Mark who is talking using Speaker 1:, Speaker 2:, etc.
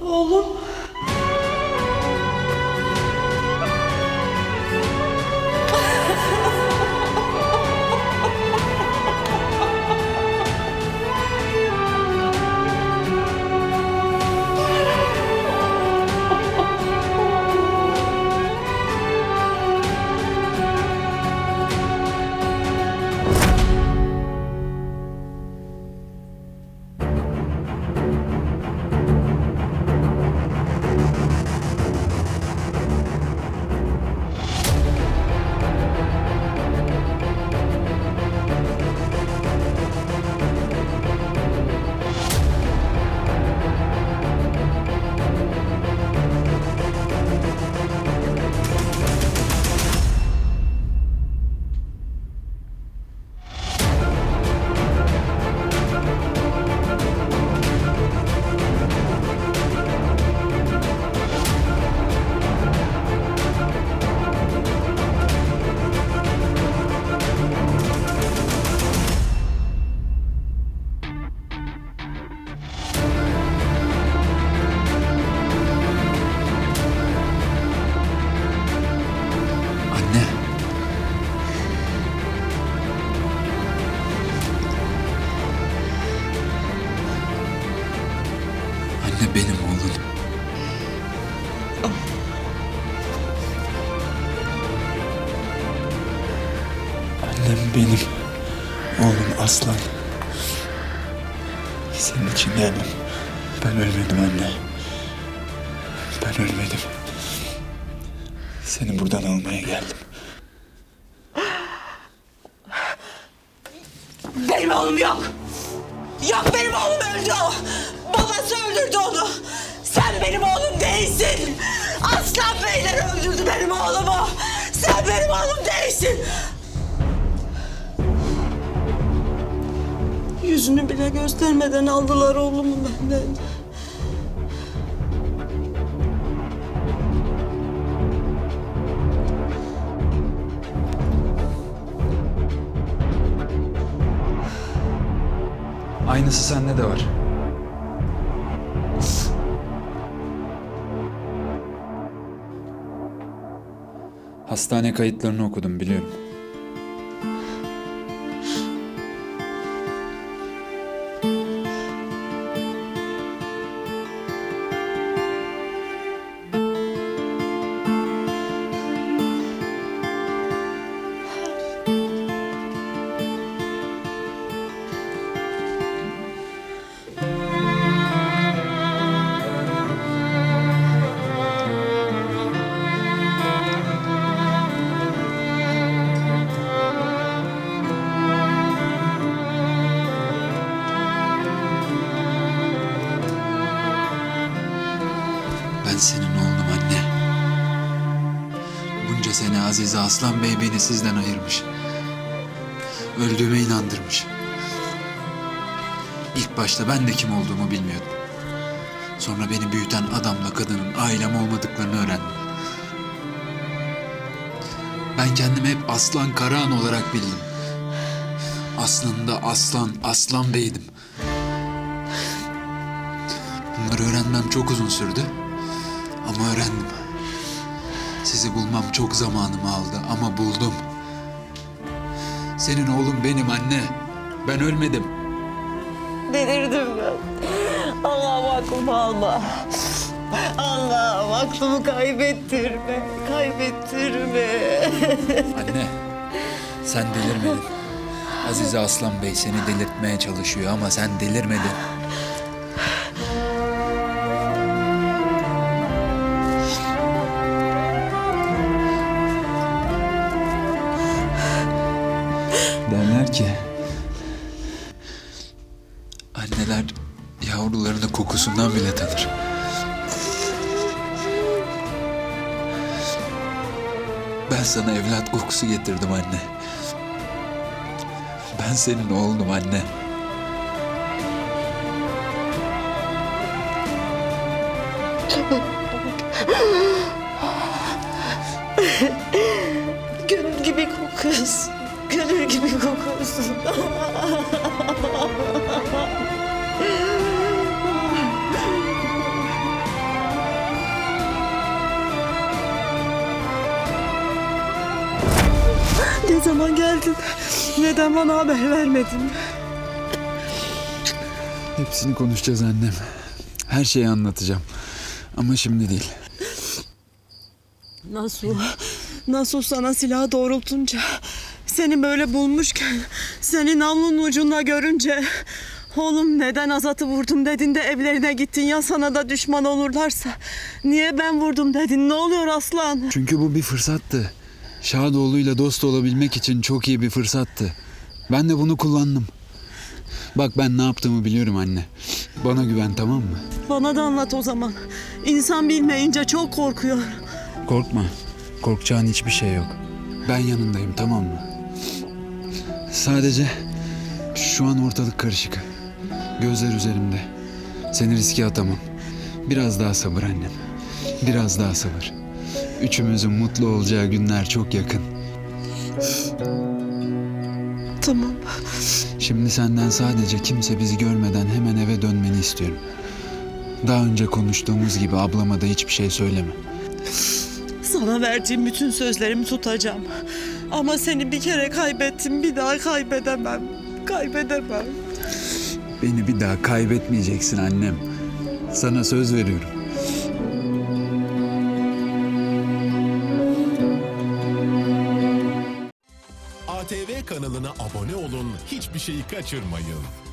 Speaker 1: Oğlum. Defne benim oğlum. Annem benim. Oğlum Aslan. Senin için yanım. Ben ölmedim anne. Ben ölmedim. Seni buradan almaya geldim.
Speaker 2: Benim oğlum yok. Yok benim oğlum öldü o. Babası öldürdü onu. Sen benim oğlum değilsin. Aslan Beyler öldürdü benim oğlumu. Sen benim oğlum değilsin. Yüzünü bile göstermeden aldılar oğlumu benden.
Speaker 1: Aynısı sende de var. Hastane kayıtlarını okudum biliyorum. Ben senin oğlum anne. Bunca sene Azize Aslan Bey beni sizden ayırmış. Öldüğüme inandırmış. İlk başta ben de kim olduğumu bilmiyordum. Sonra beni büyüten adamla kadının ailem olmadıklarını öğrendim. Ben kendimi hep Aslan Karahan olarak bildim. Aslında Aslan, Aslan Bey'dim. Bunları öğrenmem çok uzun sürdü. Ama öğrendim. Sizi bulmam çok zamanımı aldı ama buldum. Senin oğlum benim anne. Ben ölmedim.
Speaker 2: Delirdim ben. Allah'ım aklımı alma. Allah'ım aklımı kaybettirme. Kaybettirme.
Speaker 1: Anne, sen delirmedin. Azize Aslan Bey seni delirtmeye çalışıyor ama sen delirmedin. Ki... Anneler yavrularını kokusundan bile tanır. Ben sana evlat kokusu getirdim anne. Ben senin oğlunum anne.
Speaker 2: Gönül gibi kokuyorsun. Gönül gibi kokuyorsun. ne zaman geldin? Neden bana haber vermedin?
Speaker 1: Hepsini konuşacağız annem. Her şeyi anlatacağım. Ama şimdi değil.
Speaker 2: Nasıl? Nasıl sana silah doğrultunca seni böyle bulmuşken seni namlunun ucunda görünce oğlum neden Azat'ı vurdum dedin de evlerine gittin ya sana da düşman olurlarsa niye ben vurdum dedin ne oluyor aslan?
Speaker 1: Çünkü bu bir fırsattı. Şadoğlu'yla dost olabilmek için çok iyi bir fırsattı. Ben de bunu kullandım. Bak ben ne yaptığımı biliyorum anne. Bana güven tamam mı?
Speaker 2: Bana da anlat o zaman. İnsan bilmeyince çok korkuyor.
Speaker 1: Korkma. Korkacağın hiçbir şey yok. Ben yanındayım tamam mı? Sadece şu an ortalık karışık. Gözler üzerimde. Seni riske atamam. Biraz daha sabır annem. Biraz daha sabır. Üçümüzün mutlu olacağı günler çok yakın.
Speaker 2: Tamam.
Speaker 1: Şimdi senden sadece kimse bizi görmeden hemen eve dönmeni istiyorum. Daha önce konuştuğumuz gibi ablama da hiçbir şey söyleme.
Speaker 2: Sana verdiğim bütün sözlerimi tutacağım. Ama seni bir kere kaybettim bir daha kaybedemem. Kaybedemem.
Speaker 1: Beni bir daha kaybetmeyeceksin annem. Sana söz veriyorum.
Speaker 3: ATV kanalına abone olun, hiçbir şeyi kaçırmayın.